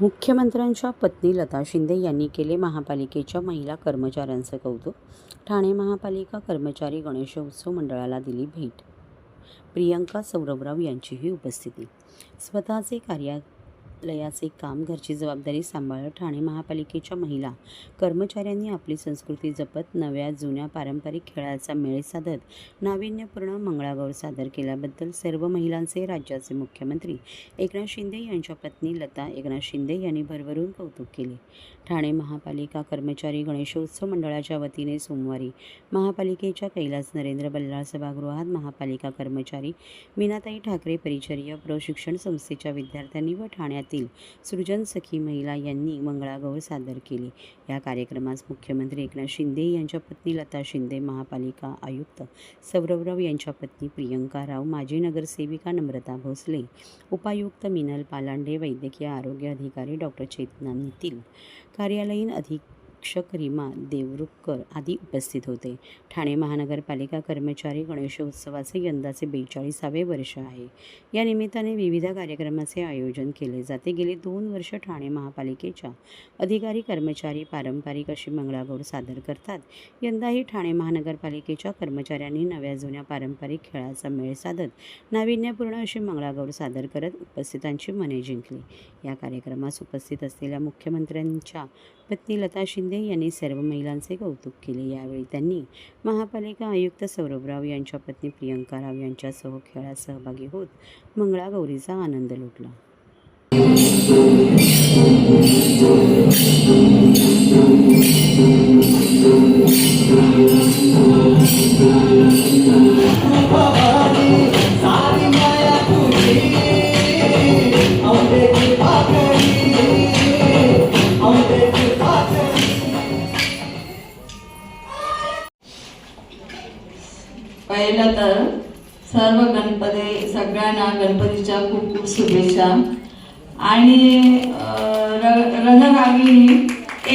मुख्यमंत्र्यांच्या पत्नी लता शिंदे यांनी केले महापालिकेच्या महिला कर्मचाऱ्यांचं कौतुक. ठाणे महापालिका कर्मचारी गणेशोत्सव मंडळाला दिली भेट. प्रियंका सौरभराव यांचीही उपस्थिती. स्वतःचे कार्या लयाचे काम घरची जबाबदारी सांभाळत ठाणे महापालिकेच्या महिला. कर्मचाऱ्यांनी आपली संस्कृती जपत नव्या जुन्या पारंपरिक खेळाचा मेळ साधत नाविन्यपूर्ण मंगळागौर सादर केल्याबद्दल सर्व महिलांचे राज्याचे मुख्यमंत्री एकनाथ शिंदे यांच्या पत्नी लता एकनाथ शिंदे यांनी भरभरून कौतुक केले. ठाणे महापालिका कर्मचारी गणेशोत्सव मंडळाच्या वतीने सोमवारी महापालिकेच्या कैलास नरेंद्र बल्लाळ सभागृहात महापालिका कर्मचारी मीनाताई ठाकरे परिचर्य प्रशिक्षण संस्थेच्या विद्यार्थ्यांनी व ठाण्यात येथील सृजन सखी महिला यांनी मंगळागौर सादर केली. या कार्यक्रमास मुख्यमंत्री एकनाथ शिंदे यांच्या पत्नी लता शिंदे महापालिका आयुक्त सौरवराव यांच्या पत्नी प्रियंका राव माजी नगरसेविका नम्रता भोसले उपायुक्त मिनल पालांडे वैद्यकीय आरोग्य अधिकारी डॉक्टर चेतना नितील कार्यालयीन अधीक्षक रीमा देवरुखकर आदी उपस्थित होते. ठाणे महानगरपालिका कर्मचारी गणेशोत्सवाचे यंदाचे बेचाळीसावे वर्ष आहे. या निमित्ताने विविध कार्यक्रमाचे आयोजन केले जाते. गेली दोन वर्ष ठाणे महापालिकेच्या अधिकारी कर्मचारी पारंपरिक अशी मंगळागौर सादर करतात. यंदाही ठाणे महानगरपालिकेच्या कर्मचाऱ्यांनी नव्या जुन्या पारंपरिक खेळाचा मेळ साधत नाविन्यपूर्ण अशी मंगळागौर सादर करत उपस्थितांची मने जिंकली. या कार्यक्रमास उपस्थित असलेल्या मुख्यमंत्र्यांच्या पत्नी लता शिंदे यांनी सर्व महिलांचे कौतुक केले. यावेळी त्यांनी महापालिका आयुक्त सौरभराव यांच्या पत्नी प्रियंका राव यांच्यासह खेळात सहभागी होत मंगळागौरीचा आनंद लुटला. पहिलं तर सर्व गणपती सगळ्यांना गणपतीच्या खूप खूप शुभेच्छा. आणि अं, रणरागिणी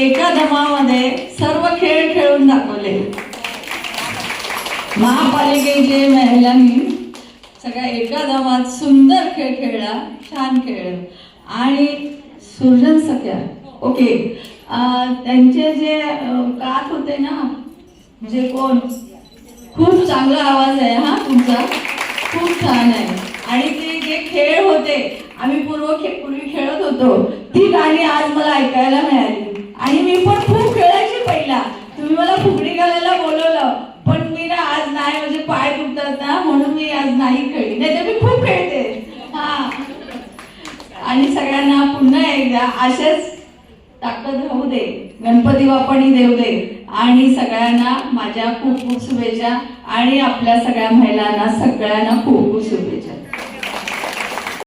एका दमामध्ये सर्व खेळ खेळून दाखवले. महापालिकेचे महिलांनी सगळ्या एका दमात सुंदर खेळ खेळला छान खेळ. आणि सृजन सख्या ओके. त्यांचे जे कात होते ना म्हणजे कोण? खूप चांगला आवाज आहे हा तुमचा. खूप छान आहे. आणि ते जे खेळ होते आम्ही पूर्व खे पूर्वी खेळत होतो ती गाणी आज मला ऐकायला मिळाली. आणि मी पण खूप खेळायची पहिला. तुम्ही मला फुगडी घालायला बोलवलं पण मी ना आज नाही म्हणजे पाय दुखतात ना म्हणून मी आज नाही खेळली. नाही तर मी खूप खेळते. हा. आणि सगळ्यांना पुन्हा एकदा अशाच ताकद राहू दे गणपती बाप्पानी देऊ दे. आणि सगळ्यांना माझ्या खूप खूप शुभेच्छा आणि आपल्या सगळ्या महिलांना सगळ्यांना खूप खूप शुभेच्छा.